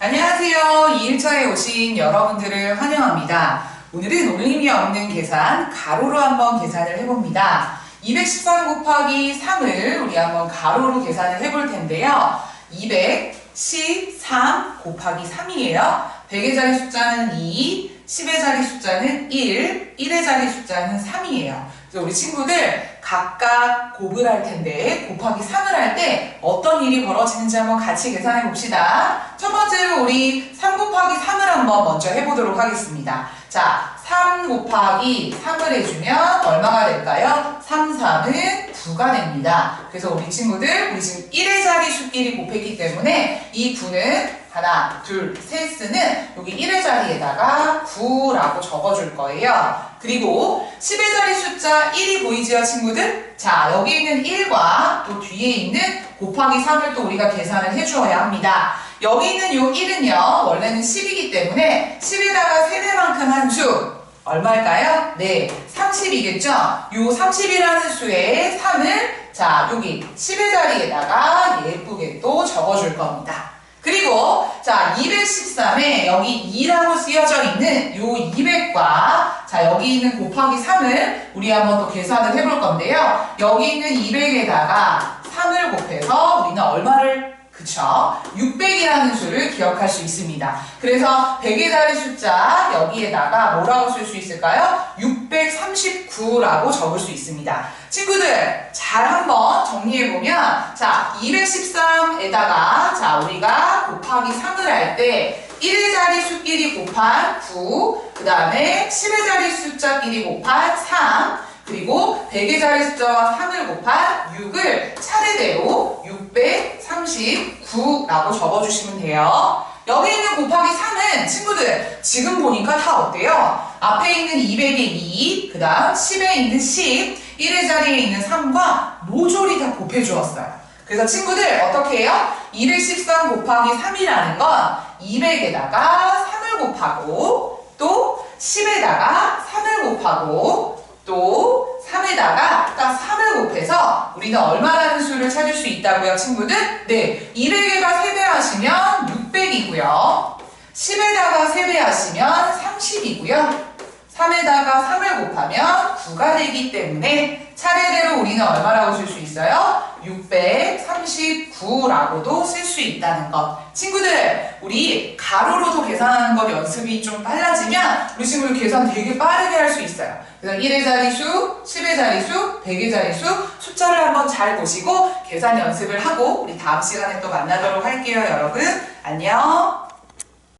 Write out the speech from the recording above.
안녕하세요. 2일차에 오신 여러분들을 환영합니다. 오늘은 올림이 없는 계산, 가로로 한번 계산을 해봅니다. 213 곱하기 3을 우리 한번 가로로 계산을 해볼 텐데요. 213 곱하기 3이에요. 100의 자리 숫자는 2, 10의 자리 숫자는 1, 1의 자리 숫자는 3이에요. 그래서 우리 친구들 각각 곱을 할 텐데 곱하기 3을 할 때 어떤 일이 벌어지는지 한번 같이 계산해 봅시다. 첫 번째로 우리 3 곱하기 3을 한번 먼저 해보도록 하겠습니다. 자, 3 곱하기 3을 해주면 얼마가 될까요? 3, 3은 9가 됩니다. 그래서 우리 친구들, 우리 지금 1의 자리 수끼리 곱했기 때문에 이 9는 하나, 둘, 셋은 여기 1의 자리에다가 9라고 적어줄 거예요. 그리고 10의 자리 숫자 1이 보이지요, 친구들? 자, 여기 있는 1과 또 뒤에 있는 곱하기 3을 또 우리가 계산을 해주어야 합니다. 여기 있는 요 1은요, 원래는 10이기 때문에 10에다가 세배만큼 한 수, 얼마일까요? 네, 30이겠죠? 요 30이라는 수에 3을, 자, 여기 10의 자리에다가 예쁘게 또 적어줄 겁니다. 그리고 자 213에 여기 2라고 쓰여져 있는 요 200과 자 여기 있는 곱하기 3을 우리 한번 또 계산을 해볼 건데요. 여기 있는 200에다가 3을 곱해서 우리는 얼마를 그쵸? 600이라는 수를 기억할 수 있습니다. 그래서 100의 자리 숫자 여기에다가 뭐라고 쓸 수 있을까요? 639라고 적을 수 있습니다. 친구들 잘 한번 정리해보면 자 213에다가 자 우리가 곱하기 3을 할 때 1의 자리 수끼리 곱한 9, 그 다음에 10의 자리 숫자끼리 곱한 3, 그리고 100의 자리 숫자와 3을 곱한 6을 차례대로 639라고 적어주시면 돼요. 여기 있는 곱하기 3은 친구들 지금 보니까 다 어때요? 앞에 있는 200의 2, 그 다음 10에 있는 10, 1의 자리에 있는 3과 모조리 다 곱해주었어요. 그래서 친구들 어떻게 해요? 213 곱하기 3이라는 건 200에다가 3을 곱하고 또 10에다가 3을 곱하고 또 3에다가 딱 3을 곱해서 우리는 얼마라는 수를 찾을 수 있다고요, 친구들? 네, 200에다 3배 하시면 600이고요. 10에다가 3배 하시면 30이고요. 3에다가 3을 곱하면 9가 되기 때문에 차례대로 우리는 얼마라고 쓸 수 있어요? 639라고도 쓸 수 있다는 것. 친구들, 우리 가로로도 계산하는 것 연습이 좀 빨라지면 우리 친구들 계산 되게 빠르게 할 수 있어요. 그래서 1의 자리수, 10의 자리수, 100의 자리수 숫자를 한번 잘 보시고 계산 연습을 하고 우리 다음 시간에 또 만나도록 할게요, 여러분. 안녕.